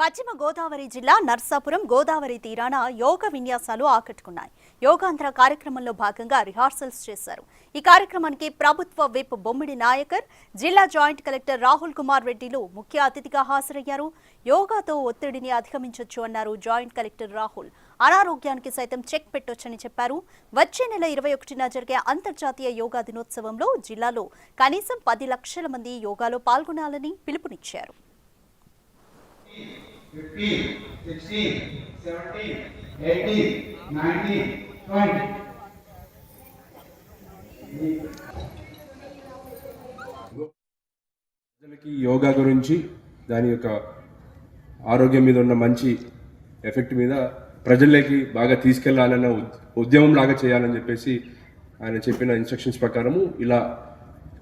పశ్చిమ గోదావరి జిల్లా నర్సాపురం గోదావరి తీరాన యోగ విన్యాసాలు ఆకట్టుకున్నాయి. యోగాంధ్ర కార్యక్రమంలో భాగంగా రిహార్సల్స్ చేశారు. ఈ కార్యక్రమానికి ప్రభుత్వ విప్ బొమ్మిడి నాయకర్ జిల్లా జాయింట్ కలెక్టర్ రాహుల్ కుమార్ రెడ్డిలు ముఖ్య అతిథిగా హాజరయ్యారు. యోగాతో ఒత్తిడిని అధిగమించొచ్చు అన్నారు జాయింట్ కలెక్టర్ రాహుల్. అనారోగ్యానికి సైతం చెక్ పెట్టొచ్చని చెప్పారు. వచ్చే నెల ఇరవై ఒకటిన జరిగే అంతర్జాతీయ యోగా దినోత్సవంలో జిల్లాలో కనీసం పది లక్షల మంది యోగాలో పాల్గొనాలని పిలుపునిచ్చారు. 15, 16, 17, 18, 19, 20. ప్రజలకి యోగా గురించి దాని యొక్క ఆరోగ్యం మీద ఉన్న మంచి ఎఫెక్ట్ మీద ప్రజల్లోకి బాగా తీసుకెళ్ళాలన్న ఉద్యమం లాగా చేయాలని చెప్పేసి ఆయన చెప్పిన ఇన్స్ట్రక్షన్స్ ప్రకారము ఇలా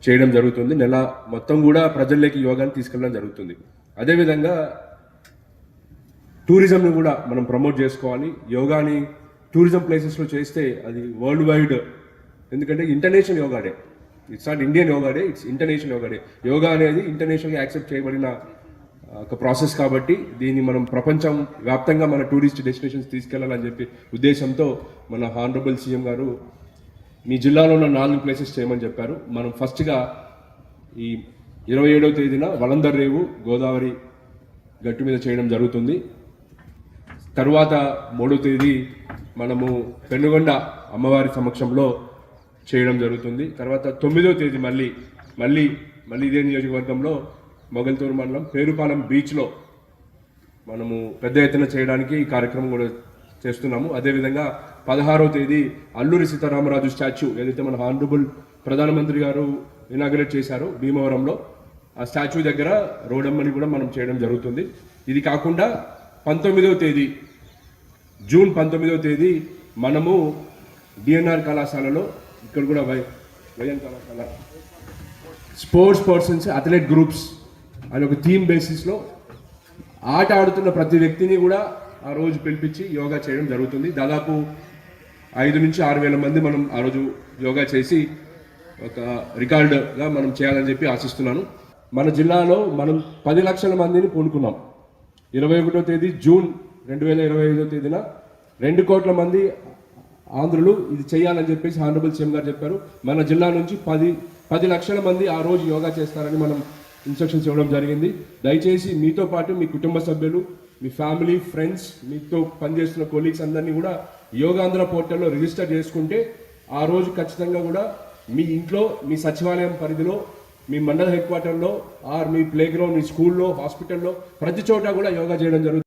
చేయడం జరుగుతుంది నెల మొత్తం కూడా ప్రజల్లోకి యోగాని తీసుకెళ్ళడం జరుగుతుంది అదేవిధంగా టూరిజంని కూడా మనం ప్రమోట్ చేసుకోవాలి. యోగాని టూరిజం ప్లేసెస్లో చేస్తే అది వరల్డ్ వైడ్. ఎందుకంటే international yoga day. It's not Indian yoga day it's international yoga day. Yoga అనేది ఇంటర్నేషనల్గా యాక్సెప్ట్ చేయబడిన ఒక ప్రాసెస్ కాబట్టి దీన్ని మనం ప్రపంచం వ్యాప్తంగా మన టూరిస్ట్ డెస్టినేషన్స్ తీసుకెళ్ళాలని చెప్పి ఉద్దేశంతో మన హానరబుల్ సీఎం గారు మీ జిల్లాలో ఉన్న నాలుగు ప్లేసెస్ చేయమని చెప్పారు. మనం ఫస్ట్గా ఈ ఇరవై ఏడవ తేదీన వలందర్ రేవు గోదావరి గట్టు మీద చేయడం జరుగుతుంది. తరువాత మూడో తేదీ మనము పెనుగొండ అమ్మవారి సమక్షంలో చేయడం జరుగుతుంది. తర్వాత తొమ్మిదో తేదీ మళ్ళీ మళ్ళీ మళ్ళీ ఇదే నియోజకవర్గంలో మొగల్తూరు మండలం పేరుపాలెం బీచ్లో మనము పెద్ద ఎత్తున చేయడానికి ఈ కార్యక్రమం కూడా చేస్తున్నాము. అదేవిధంగా పదహారో తేదీ అల్లూరి సీతారామరాజు స్టాచ్యూ ఏదైతే మన హానరబుల్ ప్రధానమంత్రి గారు ఇనాగ్రేట్ చేశారో భీమవరంలో ఆ స్టాచ్యూ దగ్గర రోడమ్మని కూడా మనం చేయడం జరుగుతుంది. ఇది కాకుండా పంతొమ్మిదవ తేదీ జూన్ పంతొమ్మిదవ తేదీ మనము డిఎన్ఆర్ కళాశాలలో ఇక్కడ కూడా వై వైఎన్ కళాశాల. స్పోర్ట్స్ పర్సన్స్ అథ్లెట్ గ్రూప్స్ అని ఒక థీమ్ బేసిస్లో ఆట ఆడుతున్న ప్రతి వ్యక్తిని కూడా ఆ రోజు పిలిపించి యోగా చేయడం జరుగుతుంది. దాదాపు ఐదు నుంచి ఆరు వేల మంది మనం ఆ రోజు యోగా చేసి ఒక రికార్డుగా మనం చేయాలని చెప్పి ఆశిస్తున్నాను. మన జిల్లాలో మనం పది లక్షల మందిని పూనుకున్నాం. ఇరవై ఒకటో తేదీ జూన్ రెండు వేల ఇరవై ఐదో తేదీన రెండు కోట్ల మంది ఆంధ్రులు ఇది చేయాలని చెప్పేసి హానరబుల్ సీఎం గారు చెప్పారు. మన జిల్లా నుంచి పది పది లక్షల మంది ఆ రోజు యోగా చేస్తారని మనం ఇన్స్ట్రక్షన్స్ ఇవ్వడం జరిగింది. దయచేసి మీతో పాటు మీ కుటుంబ సభ్యులు మీ ఫ్యామిలీ ఫ్రెండ్స్ మీతో పనిచేస్తున్న కొలీగ్స్ అందరినీ కూడా యోగాంధ్ర పోర్టల్లో రిజిస్టర్ చేసుకుంటే ఆ రోజు ఖచ్చితంగా కూడా మీ ఇంట్లో మీ సచివాలయం పరిధిలో మీ మండల హెడ్ క్వార్టర్లో ఆర్ మీ ప్లే గ్రౌండ్ మీ స్కూల్లో హాస్పిటల్లో ప్రతి చోట కూడా యోగా చేయడం జరుగుతుంది.